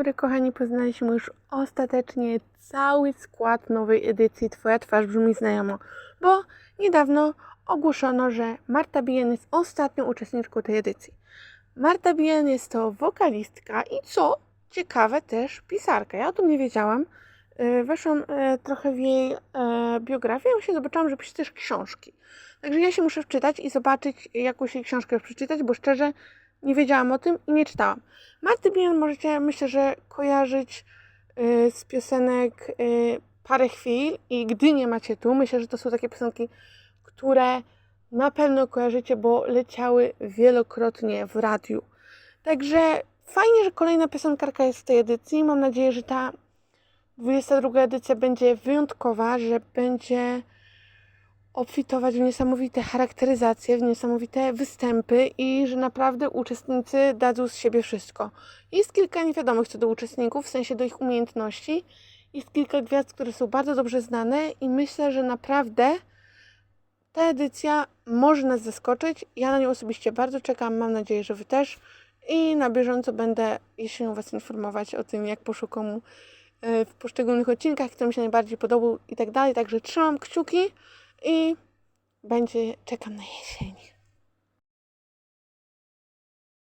Dobry kochani, poznaliśmy już ostatecznie cały skład nowej edycji Twoja twarz brzmi znajomo, bo niedawno ogłoszono, że Marta Bien jest ostatnią uczestniczką tej edycji. Marta Bien jest to wokalistka i co ciekawe też pisarka. Ja o tym nie wiedziałam. E, Weszłam e, trochę w jej e, biografię i właśnie zobaczyłam, że pisze też książki. Także ja się muszę wczytać i zobaczyć, jakąś jej książkę przeczytać, bo szczerze nie wiedziałam o tym i nie czytałam. Marty Bien możecie, myślę, że kojarzyć y, z piosenek y, Parę chwil i Gdy nie macie tu. Myślę, że to są takie piosenki, które na pewno kojarzycie, bo leciały wielokrotnie w radiu. Także fajnie, że kolejna piosenkarka jest w tej edycji. Mam nadzieję, że ta 22 edycja będzie wyjątkowa, że będzie obfitować w niesamowite charakteryzacje, w niesamowite występy i że naprawdę uczestnicy dadzą z siebie wszystko. Jest kilka niewiadomych co do uczestników, w sensie do ich umiejętności. Jest kilka gwiazd, które są bardzo dobrze znane i myślę, że naprawdę ta edycja może nas zaskoczyć. Ja na nią osobiście bardzo czekam, mam nadzieję, że Wy też. I na bieżąco będę jesienią Was informować o tym, jak poszło komu e, w poszczególnych odcinkach, kto mi się najbardziej podobał i tak dalej. Także trzymam kciuki i będzie, czekam na jesień.